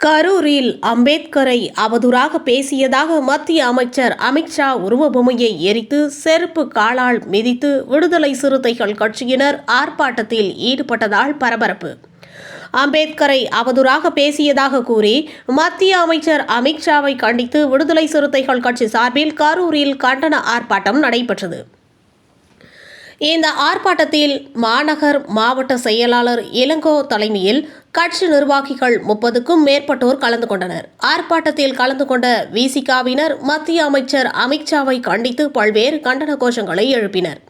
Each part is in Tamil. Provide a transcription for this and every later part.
கரூரில் அம்பேத்கரை அவதூறாக பேசியதாக மத்திய அமைச்சர் அமித்ஷா உருவபொம்மையை எரித்து செருப்பு காலால் மிதித்து விடுதலை சிறுத்தைகள் கட்சியினர் ஆர்ப்பாட்டத்தில் ஈடுபட்டதால் பரபரப்பு. அம்பேத்கரை அவதூறாக பேசியதாக கூறி மத்திய அமைச்சர் அமித்ஷாவை கண்டித்து விடுதலை சிறுத்தைகள் கட்சி சார்பில் கரூரில் கண்டன ஆர்ப்பாட்டம் நடைபெற்றது. இந்த ஆர்ப்பாட்டத்தில் மாநகர் மாவட்ட செயலாளர் இளங்கோ தலைமையில் கட்சி நிர்வாகிகள் முப்பதுக்கும் மேற்பட்டோர் கலந்து கொண்டனர். ஆர்ப்பாட்டத்தில் கலந்து கொண்ட விசிகாவினர் மத்திய அமைச்சர் அமித்ஷாவை கண்டித்து பல்வேறு கண்டன கோஷங்களை எழுப்பினர்.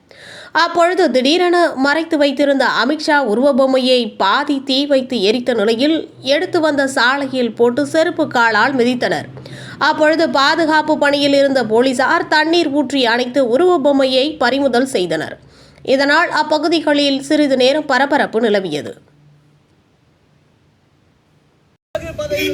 அப்பொழுது திடீரென மறைத்து வைத்திருந்த அமித்ஷா உருவபொம்மையை பாதி தீ வைத்து எரித்த நிலையில் எடுத்து வந்த சாலையில் போட்டு செருப்பு காலால் மிதித்தனர். அப்பொழுது பாதுகாப்பு பணியில் இருந்த போலீசார் தண்ணீர் ஊற்றி அணைத்து உருவபொம்மையை பறிமுதல் செய்தனர். இதனால் அப்பகுதிகளில் சிறிது நேரம் பரபரப்பு நிலவியது. பதவி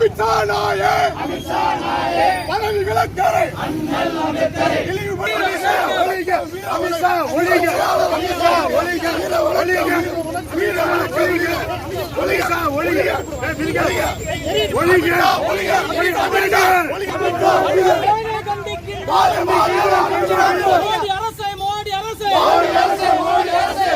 நாயே அமித்ஷா நாயே பதவி விலக்கரை இழிவுபடுத்த ஒழிக அமித்ஷா ஒழிக அமித்ஷா ஒழிக ஒழிக ஒழிக ஒழிக ஒழிக ஒழிக ஒழிக மோடி அரசை மோடி அரசை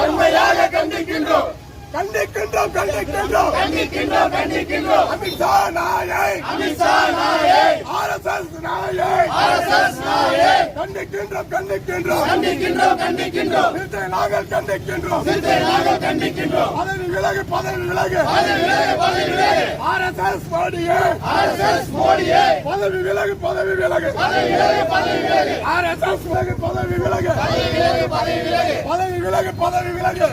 உண்மையாக கண்டிக்கின்றோம் கண்டிக்கின்றோம் கண்டிக்கின்றோம். கண்டிக்கின்றோம் கண்டிக்கின்றோம். அமித்ஷா நாயை. அமித்ஷா நாயை. ஆர்எஸ்எஸ் நாயை. ஆர்எஸ்எஸ் நாயை. கண்டிக்கின்றோம் கண்டிக்கின்றோம். கண்டிக்கின்றோம் கண்டிக்கின்றோம். சிறுத்தை நாங்கள் கண்டிக்கின்றோம். சிறுத்தை நாங்கள் கண்டிக்கின்றோம். பதவி விலகு பதவி விலகு. பதவி விலகு பதவி விலகு. ஆர்எஸ்எஸ் மோடியே. ஆர்எஸ்எஸ் மோடியே பதவி விலகு பதவி விலகு பதவி விலகு பதவி விலகு பதவி விலகு பதவி விலகு பதவி விலகு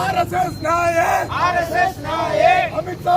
ஆர்எஸ்எஸ் நாயே ஆர்எஸ்எஸ் நாயே அமித்ஷா